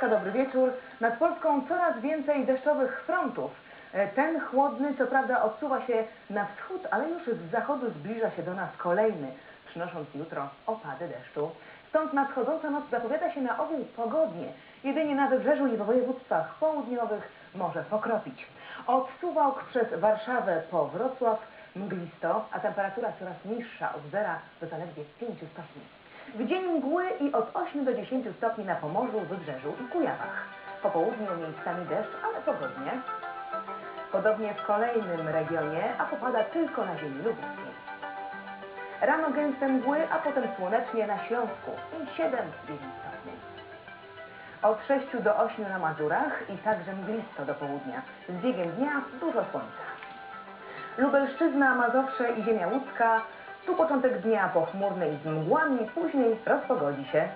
Polska, dobry wieczór. Nad Polską coraz więcej deszczowych frontów. E, Ten chłodny, co prawda, odsuwa się na wschód, ale już z zachodu zbliża się do nas kolejny, przynosząc jutro opady deszczu. Stąd nadchodząca noc zapowiada się na ogół pogodnie. Jedynie na wybrzeżu i w województwach południowych może pokropić. Od Suwałk przez Warszawę po Wrocław mglisto, a temperatura coraz niższa od zera do zaledwie 5 stopni. W dzień mgły i od 8 do 10 stopni na Pomorzu, Wybrzeżu i Kujawach. Po południu miejscami deszcz, ale pogodnie. Podobnie w kolejnym regionie, a popada tylko na ziemi lubuskiej. Rano gęste mgły, a potem słonecznie na Śląsku i 7-9 stopni. Od 6 do 8 na Mazurach i także mglisto do południa. Z biegiem dnia dużo słońca. Lubelszczyzna, Mazowsze i ziemia łódzka. Tu początek dnia pochmurny i z mgłami, później rozpogodzi się.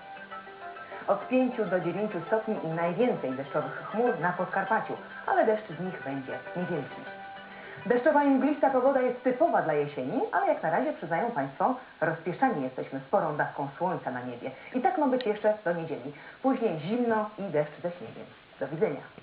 Od 5 do 9 stopni i najwięcej deszczowych chmur na Podkarpaciu, ale deszcz z nich będzie niewielki. Deszczowa i mglista pogoda jest typowa dla jesieni, ale jak na razie przyznają Państwo, rozpieszczeni jesteśmy sporą dawką słońca na niebie. I tak ma być jeszcze do niedzieli. Później zimno i deszcz ze śniegiem. Do widzenia.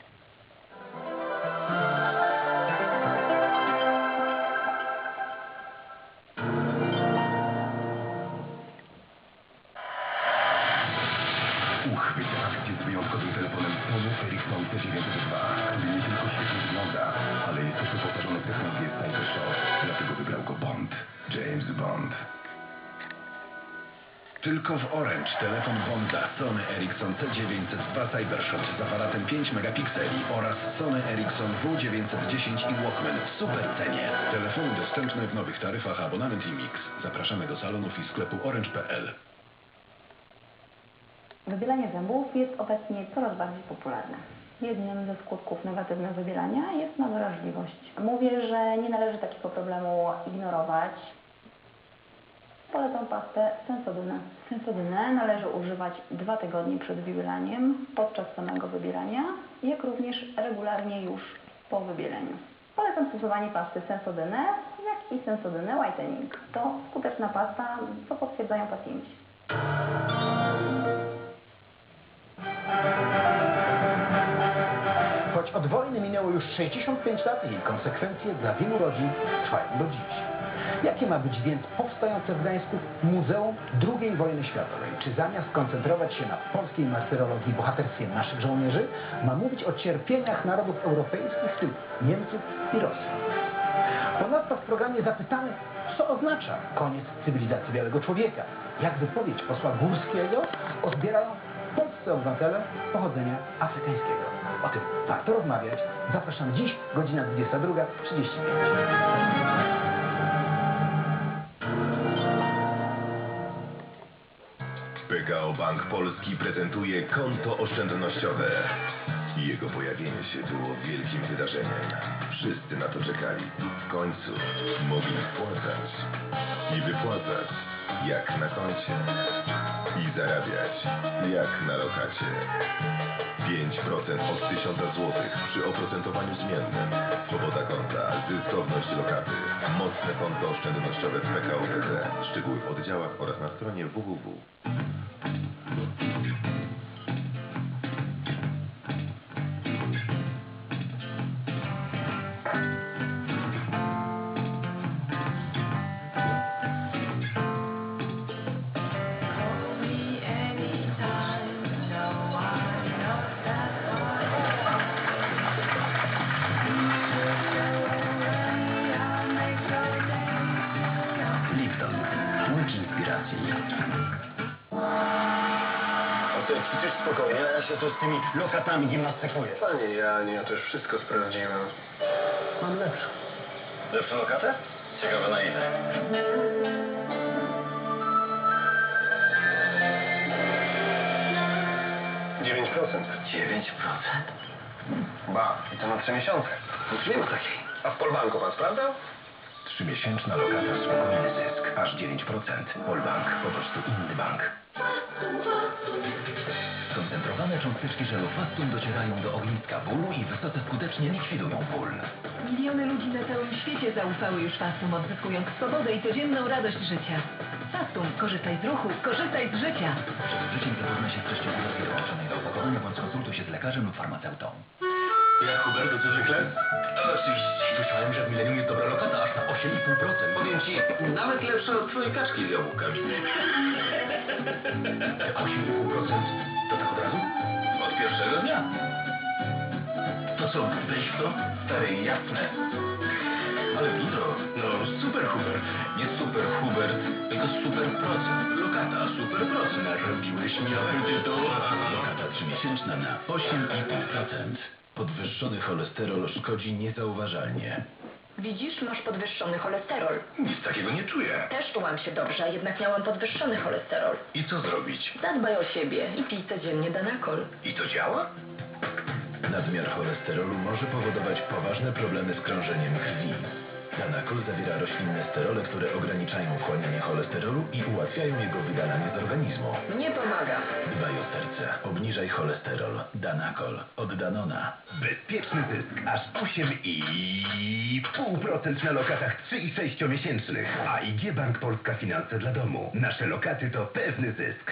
Sony Ericsson P902, który nie tylko świetnie wygląda, ale jest też wyposażony w technologię Cybershock, dlatego wybrał go Bond, James Bond. Tylko w Orange telefon Bonda Sony Ericsson C902 Cybershot z aparatem 5 megapikseli oraz Sony Ericsson W910 i Walkman w super cenie. Telefony dostępne w nowych taryfach abonament i mix. Zapraszamy do salonów i sklepu orange.pl. Wybielanie zębów jest obecnie coraz bardziej popularne. Jednym ze skutków negatywnych wybielania jest nadwrażliwość. Mówię, że nie należy takiego problemu ignorować. Polecam pastę Sensodynę. Sensodynę należy używać dwa tygodnie przed wybielaniem, podczas samego wybierania, jak również regularnie już po wybieleniu. Polecam stosowanie pasty Sensodynę, jak i Sensodynę Whitening. To skuteczna pasta, co potwierdzają pacjenci. Od wojny minęło już 65 lat, jej konsekwencje dla wielu rodzin trwają do dziś. Jakie ma być więc powstające w Gdańsku Muzeum II Wojny Światowej? Czy zamiast koncentrować się na polskiej martyrologii bohaterstwie naszych żołnierzy, ma mówić o cierpieniach narodów europejskich, w tym Niemców i Rosji? Ponadto w programie zapytamy, co oznacza koniec cywilizacji białego człowieka? Jak wypowiedź posła Górskiego odbierają polscy obywatele pochodzenia afrykańskiego? O tym warto rozmawiać. Zapraszam dziś, godzina 22.35. PKO Bank Polski prezentuje konto oszczędnościowe. Jego pojawienie się było wielkim wydarzeniem. Wszyscy na to czekali. W końcu mogli wpłacać i wypłacać jak na koncie i zarabiać jak na lokacie. 5% od 1000 zł przy oprocentowaniu zmiennym. Swoboda konta, zyskowność lokaty. Mocne konto oszczędnościowe z PKO BP. Szczegóły w oddziałach oraz na stronie www. Ćwiczysz spokojnie, a ja się tu z tymi lokatami gimnastykuję. Panie Janie, ja też wszystko sprawdziłem. Mam lepszą. Lepszą lokatę? Ciekawe na ile. Dziewięć procent. 9%? Ba, i to na trzy miesiące. Nic nie ma takiej. A w Polbanku pan sprawdzał? Trzymiesięczna lokata spokojny zysk. Aż 9%. Polbank. Po prostu inny bank. Skoncentrowane cząsteczki żelu Fastum docierają do ogniska bólu i wysoce skutecznie likwidują ból. Miliony ludzi na całym świecie zaufały już Fastum, odzyskując swobodę i codzienną radość życia. Fastum, korzystaj z ruchu, korzystaj z życia. Przed użyciem zapoznaj się z treścią dołączonej do opakowania bądź konsultuj się z lekarzem lub farmaceutą. Jak Hubert, to co zwykle? 8,5%. Powiem ci, nawet lepsze od twojej kaczki z jabłkami. 8,5%? To tak od razu? Od pierwszego dnia. To co, weź to? Stary, jasne. Ale dużo. No, super Hubert. Nie super Hubert, tylko super procent. Lokata, super procent. Narobiłeś mi apetytu. Lokata trzymiesięczna na 8,5%. Podwyższony cholesterol szkodzi niezauważalnie. Widzisz, masz podwyższony cholesterol. Nic takiego nie czuję. Też czułam się dobrze, a jednak miałam podwyższony cholesterol. I co zrobić? Zadbaj o siebie i pij codziennie Danakol. I to działa? Nadmiar cholesterolu może powodować poważne problemy z krążeniem krwi. Danakol zawiera roślinne sterole, które ograniczają wchłanianie cholesterolu i ułatwiają jego wydalanie z organizmu. Nie pomaga. Dbaj o serce, obniżaj cholesterol. Danakol od Danona. Bezpieczny zysk aż 8,5% na lokatach 3 i 6 miesięcznych. AIG Bank Polska Finanse dla domu. Nasze lokaty to pewny zysk.